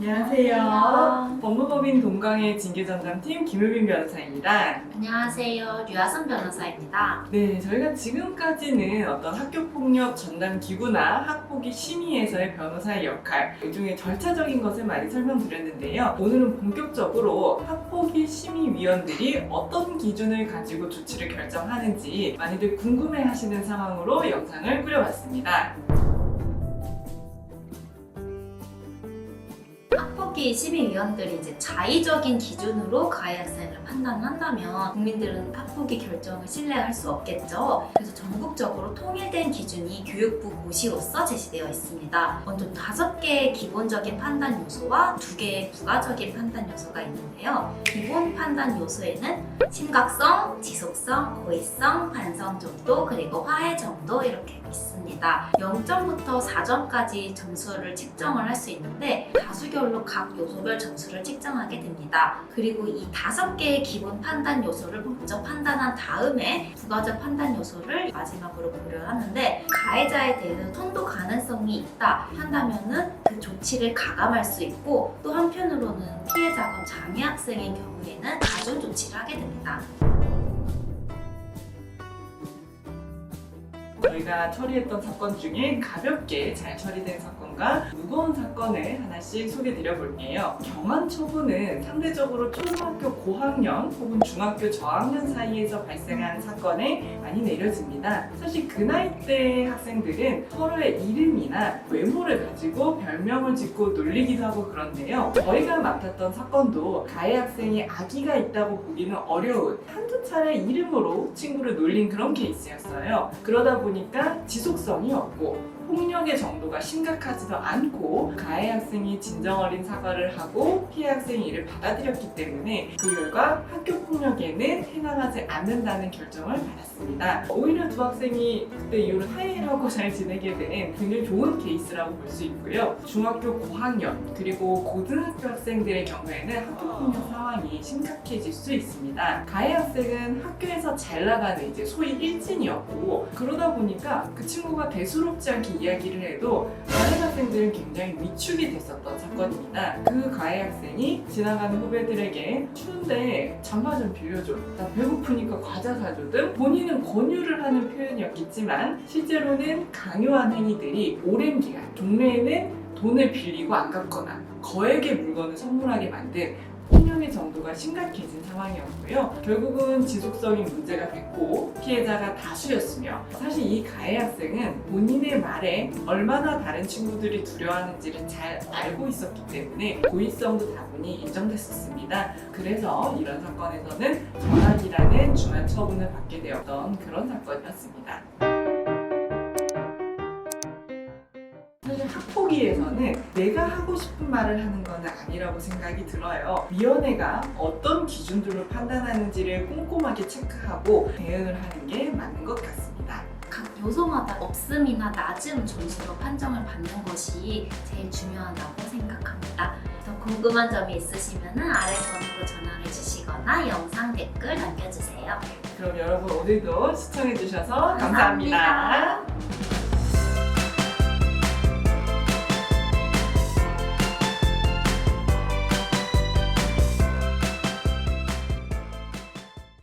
안녕하세요. 법무법인 동강의 징계전담팀 김효빈 변호사입니다. 안녕하세요. 류아선 변호사입니다. 네, 저희가 지금까지는 어떤 학교폭력 전담 기구나 학폭위 심의에서의 변호사의 역할, 일종의 절차적인 것을 많이 설명드렸는데요. 오늘은 본격적으로 학폭위 심의위원들이 어떤 기준을 가지고 조치를 결정하는지 많이들 궁금해하시는 상황으로 영상을 꾸려봤습니다. 학폭위 심의위원들이 이제 자의적인 기준으로 가해 학생을 판단한다면 국민들은 학폭위 결정을 신뢰할 수 없겠죠. 그래서 전국적으로 통일된 기준이 교육부 고시로서 제시되어 있습니다. 먼저 다섯 개의 기본적인 판단 요소와 두 개의 부가적인 판단 요소가 있는데요. 기본 판단 요소에는 심각성, 지속성, 고의성, 반성 정도, 그리고 화해 정도 이렇게 있습니다. 0점부터 4점까지 점수를 측정을 할 수 있는데 다수결로 각 요소별 점수를 측정하게 됩니다. 그리고 이 다섯 개의 기본 판단 요소를 먼저 판단한 다음에 부가적 판단 요소를 마지막으로 고려하는데 가해자에 대해서 선도 가능성이 있다 한다면은 그 조치를 가감할 수 있고 또 한편으로는 피해자가 장애 학생인 경우에는 가중 조치를 하게 됩니다. 저희가 처리했던 사건 중에 가볍게 잘 처리된 사건과 무거운 사건을 하나씩 소개드려 볼게요. 경한 처분은 상대적으로 초등학교 고학년 혹은 중학교 저학년 사이에서 발생한 사건에 많이 내려집니다. 사실 그 나이 때 학생들은 서로의 이름이나 외모를 가지고 별명을 짓고 놀리기도 하고 그런데요. 저희가 맡았던 사건도 가해 학생이 아기가 있다고 보기는 어려운 한두 차례 이름으로 친구를 놀린 그런 케이스였어요. 그러다 보니 까 지속성이 없고 폭력의 정도가 심각하지도 않고 가해 학생이 진정 어린 사과를 하고 피해 학생이 이를 받아들였기 때문에 그 결과 학교 폭력에는 해당하지 않는다는 결정을 받았습니다. 오히려 두 학생이 그때 이후로 화 해를 하고 잘 지내게 된 굉장히 좋은 케이스라고 볼 수 있고요. 중학교 고학년 그리고 고등학교 학생들의 경우에는 학교 폭력 상황이 심각해질 수 있습니다. 가해 학생은 학교에서 잘 나가는 이제 소위 일진이었고 그러다 보니까 그 친구가 대수롭지 않게 이야기를 해도 다른 학생들은 굉장히 위축이 됐었던 사건입니다. 그 가해 학생이 지나가는 후배들에게 추운데 잠바 좀 빌려줘. 나 배고프니까 과자 사줘 등 본인은 권유를 하는 표현이었겠지만 실제로는 강요한 행위들이 오랜 기간 동네에는 돈을 빌리고 안 갚거나 거액의 물건을 선물하게 만든 폭력의 정도가 심각해진 상황이었고요. 결국은 지속적인 문제가 됐고 피해자가 다수였으며 사실 이 가해 학생은 본인의 말에 얼마나 다른 친구들이 두려워하는지를 잘 알고 있었기 때문에 고의성도 다분히 인정됐었습니다. 그래서 이런 사건에서는 전학이라는 중한 처분을 받게 되었던 그런 사건이었습니다. 학폭위에서는 내가 하고 싶은 말을 하는 건 아니라고 생각이 들어요. 위원회가 어떤 기준들로 판단하는지를 꼼꼼하게 체크하고 대응을 하는 게 맞는 것 같습니다. 각 요소마다 없음이나 낮음 점수로 판정을 받는 것이 제일 중요하다고 생각합니다. 더 궁금한 점이 있으시면 아래 번호로 전화를 주시거나 영상 댓글 남겨주세요. 그럼 여러분 오늘도 시청해주셔서 감사합니다. 감사합니다.